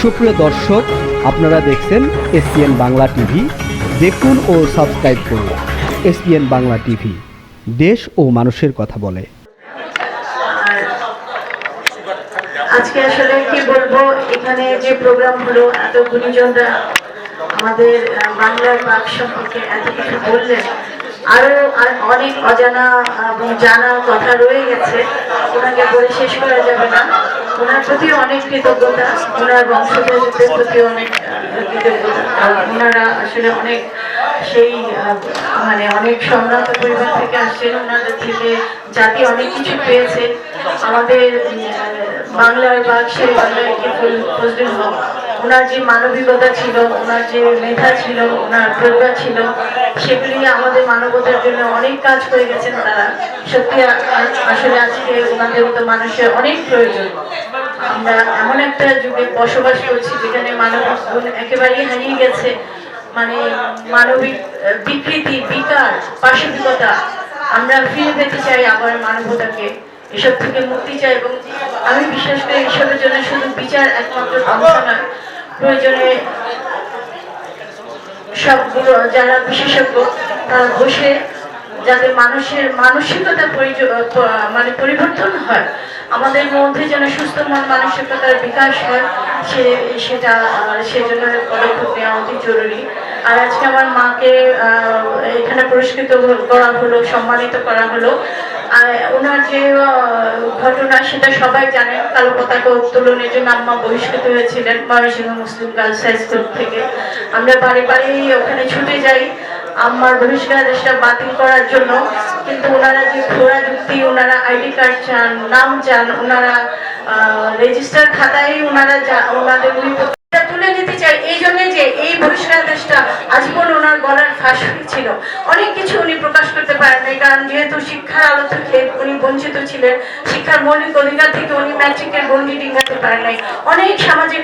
সুপ্রিয় দর্শক, আপনারা দেখছেন এসপিএন বাংলা টিভি। দেখুন ও সাবস্ক্রাইব করুন এসপিএন বাংলা টিভি। দেশ ও মানুষের কথা বলে। আজকে আসলে কি বলব, এখানে যে প্রোগ্রাম হলো এত গুণীজনরা আমাদের বাংলার বাক সম্পর্কে এত কিছু বললেন আরও অনেক অজানা এবং জানা কথা রয়ে গেছে। ওনাকে বলে শেষ করা যাবে না। ওনার প্রতি অনেক কৃতজ্ঞতা, ওনার বংশধরদের প্রতি অনেক ওনারা আসলে অনেক সেই মানে অনেক সম্রান্ত পরিবার থেকে আসছেন। ওনাদের থেকে জাতি অনেক কিছু পেয়েছে। আমাদের বাংলার বাঘ, সেই বাংলার ফজলুল হক। ওনার যে মানবিকতা ছিল, ওনার যে মেধা ছিল, ওনার প্রজ্ঞা ছিল, সেগুলি আমাদের মানবতার জন্য অনেক কাজ করে গেছেন তারা। সত্যি আসলে আজকে ওনাদের মতো মানুষের অনেক প্রয়োজন। আমরা এমন একটা যুগে বসবাস করছি যেখানে মানব গুণ একেবারেই হারিয়ে গেছে। মানে মানবিক বিকৃতি বিকার পাশবিকতা, আমরা ফিরে পেতে চাই আবার মানবতাকে। এসব থেকে মুক্তি চাই এবং আমি বিশ্বাস করি এসবের জন্য শুধু বিচার একমাত্র অংশ নয়, প্রয়োজনে সবগুলো যারা বিশেষজ্ঞ, তারা বসে যাতে মানুষের মানসিকতা মানে পরিবর্তন হয়। আমাদের মধ্যে যেন সুস্থ মন, মানসিকতার বিকাশ হয়, সে সেটা সেজন্য পদক্ষেপ নেওয়া অতি জরুরি। আর আজকে আমার মাকে এখানে পুরস্কৃত করা হলো, সম্মানিত করা হলো। আর ওনার যে ঘটনা সেটা সবাই জানেন। কালো পতাকা উত্তোলনের জন্য আম্মা বহিষ্কৃত হয়েছিলেন ময়মনসিংহ মুসলিম গার্লস হাই থেকে। আমরা বাড়ি বাড়ি ওখানে ছুটে যাই। আম্মার বহিষ্কারাদেশটা বাতিল করার জন্য। কিন্তু ওনারা যে ঘোড়া যুক্তি, ওনারা আইডি কার্ড চান, নাম চান, ওনারা রেজিস্টার খাতায় ওনারা ওনাদের তুলে নিতে এই জন্য যে এই বহিষ্কারাদেশটা আজীবন ওনার গলার ফাঁস ছিল অনেক কিছু উনি প্রকাশ করতে পারেন নাই, কারণ যেহেতু শিক্ষার আলো থেকে উনি বঞ্চিত ছিলেন, শিক্ষার মৌলিক অধিকার থেকে উনি ম্যাট্রিকের গন্ডি ডিঙ্গাতে পারেন নাই। অনেক সামাজিক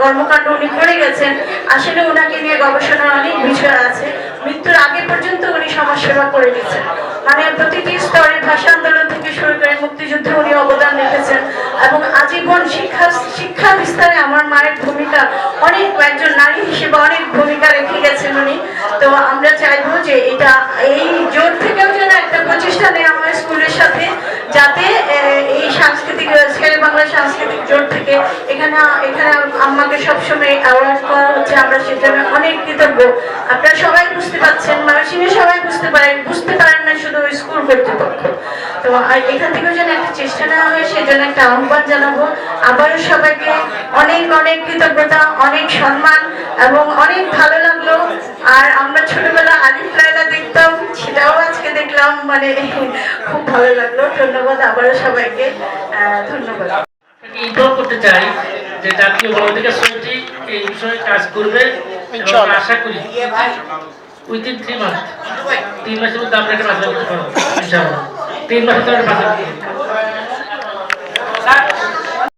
কর্মকাণ্ড উনি করে গেছেন। আসলে ওনাকে নিয়ে গবেষণার অনেক বিষয় আছে। মৃত্যুর আগে পর্যন্ত উনি সমাজ সেবা করে গেছেন মানে প্রতিটি স্তরে ভাষা আন্দোলন থেকে শুরু করে মুক্তিযুদ্ধে উনি অবদান রেখেছেন এবং আজীবন শিক্ষা শিক্ষা বিস্তারে আমার মায়ের ভূমিকা, অনেক একজন নারী হিসেবে অনেক ভূমিকা রেখে গেছেন উনি। তো আমরা চাইব যে এটা এই জোট থেকেও যেন একটা প্রচেষ্টা নেওয়া হয় স্কুলের সাথে, যাতে এই সাংস্কৃতিক ছেলে বাংলা সাংস্কৃতিক জোট থেকে এখানে এখানে সবসময় করা হচ্ছে, আমরা সেজন্য অনেক কৃতজ্ঞ। আপনারা সবাই বুঝতে সবাই বুঝতে পারেন বুঝতে পারেন না শুধু স্কুল কর্তৃপক্ষ। তো এখান থেকেও যেন একটা চেষ্টা নেওয়া হয়, সেজন্য একটা আহ্বান জানাব। আবারও সবাইকে অনেক অনেক কৃতজ্ঞতা, অনেক সম্মান এবং অনেক ভালো লাগল। আর আমরা ছোটবেলা আলিফ লাইলা দেখতাম, সেটাও আজকে দেখলাম মানে খুব ভালো লাগল। ধন্যবাদ আবারও সবাইকে। ধন্যবাদ। ইনফর্ম করতে চাই যে জাতীয় গণঅধিকার সমিতি এই বিষয়ে কাজ করবে এবং আশা করি উইদিন থ্রি মান্থ তিন মাসের মধ্যে আমরা এটা বাস্তবায়ন করতে পারব ইনশাআল্লাহ তিন মাসের মধ্যে আমরা করতে।